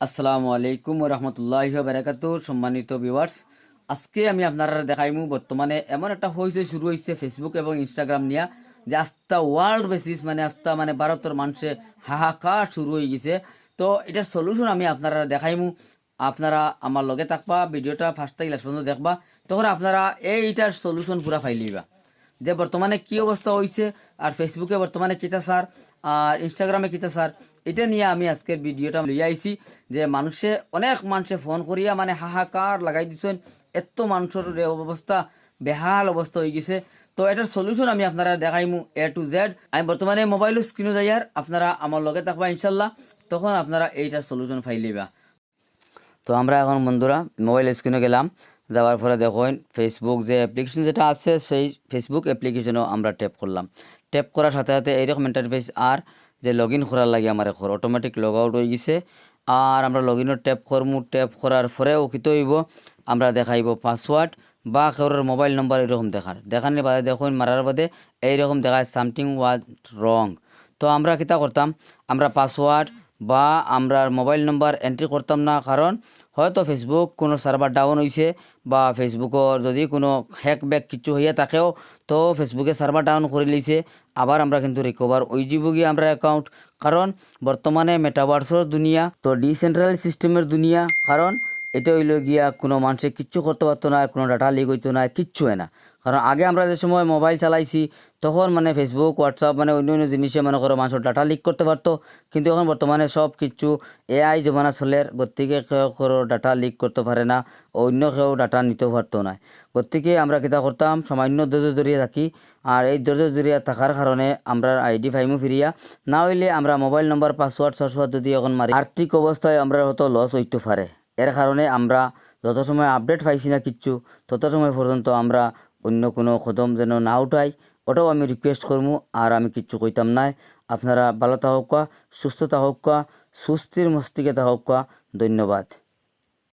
আসসালামু আলাইকুম রহমতুল্লাহ বারাকাতু সম্মানিত ভিউয়ার্স আজকে আমি আপনারা দেখাইমু বর্তমানে এমন একটা হয়েছে শুরু হয়েছে ফেসবুক এবং ইনস্টাগ্রাম নিয়ে, যে আস্তা ওয়ার্ল্ড বেসিস মানে আস্তা মানে ভারতের মানুষে হাহাকার শুরু হয়ে গেছে। তো এটার সলিউশন আমি আপনারা দেখাইমু। আপনারা আমার লগে থাকবা, ভিডিওটা ফার্স্ট থেকে লাস্ট পর্যন্ত দেখবা। তখন আপনারা এইটার সলিউশন পুরা ফাইলিবা যে বর্তমানে কি অবস্থা হয়েছে আর ফেসবুকে বর্তমানে কিতা সার আর ইনস্টাগ্রামে কিতা সার, এটা নিয়ে আমি আজকের ভিডিওটা লিয়ে আইছি যে মানুষে, অনেক মানুষে ফোন করিয়া মানে হাহাকার লাগাই দিচ্ছেন এত মানুষের অবস্থা, বেহাল অবস্থা হয়ে গেছে। তো এটার সলিউশন আমি আপনারা দেখাইমু এ টু জেড আমি বর্তমানে মোবাইল স্ক্রিনে যাইয়ার আপনারা আমার লগে থাকবা ইনশাল্লাহ। তখন আপনারা এইটার সলিউশন ফাইলিবা তো আমরা এখন বন্ধুরা মোবাইল স্ক্রিনে গেলাম। যাওয়ার পরে দেখুন ফেসবুক যে অ্যাপ্লিকেশন যেটা আছে, সেই ফেসবুক অ্যাপ্লিকেশনও আমরা ট্যাপ করলাম। ট্যাপ করার সাথে সাথে এইরকম ইন্টারফেস আর যে লগ ইন করার লাগে আমার এখন অটোমেটিক লগ আউট হয়ে গেছে। আর আমরা লগ ইনের ট্যাপ করমু ট্যাপ করার পরেও কী হইব আমরা দেখাইব পাসওয়ার্ড বা কারোর মোবাইল নম্বর এরকম দেখার। দেখানোর বাদে দেখুন, মারার বাদে এইরকম দেখায় সামথিং ওয়াজ রং তো আমরা কিতা করতাম? আমরা পাসওয়ার্ড বা আমরা মোবাইল নম্বর এন্ট্রি করতাম না, কারণ হয়তো ফেসবুক কোনো সার্ভার ডাউন হয়েছে বা ফেসবুকর যদি কোনো হ্যাক ব্যাক কিছু হইয়া থাকেও, তো ফেসবুকে সার্ভার ডাউন করে লিছে আবার আমরা কিন্তু রিকভার ওই যাব গিয়ে আমরা অ্যাকাউন্ট কারণ বর্তমানে মেটাভার্সর দুনিয়া, তো ডিসেন্ট্রাল সিস্টেমের দুনিয়া। কারণ এটা হইল গিয়া কোনো মানুষে কিচ্ছু করতে পারতো না, কোনো ডাটা লিক হইতো না, কিচ্ছু হয় না। কারণ আগে আমরা যে সময় মোবাইল চালাইছি, তখন মানে ফেসবুক হোয়াটসঅ্যাপ মানে অন্য অন্য জিনিসে মনে করো মানুষের ডাটা লিক করতে পারতো। কিন্তু এখন বর্তমানে সব কিছু এআই জমানা চলের গতিকে কেউ কারও ডাটা লিক করতে পারে না, অন্য কেউ ডাটা নিতেও পারতো না। গতিকে আমরা কিতা করতাম, সামান্য ধৈর্য ধরিয়ে থাকি, আর এই ধৈর্য ধরিয়া থাকার কারণে আমরা আইডি ফাইমও ফিরিয়া, না হইলে আমরা মোবাইল নম্বর পাসওয়ার্ড সাসওয়ার্ড যদি এখন মারি, আর্থিক অবস্থায় আমরা হয়তো লস হইতে পারে। এর কারণে আমরা যত সময় আপডেট পাইছি না কিচ্ছু, তত সময় পর্যন্ত আমরা অন্য কোনো কদম যেন না উঠাই, ওটাও আমি রিকোয়েস্ট করব আর আমি কিচ্ছু কইতাম নাই। আপনারা ভালো থাকুক, সুস্থ থাকুক, সুস্থির মস্তিকে থাকুক, ধন্যবাদ।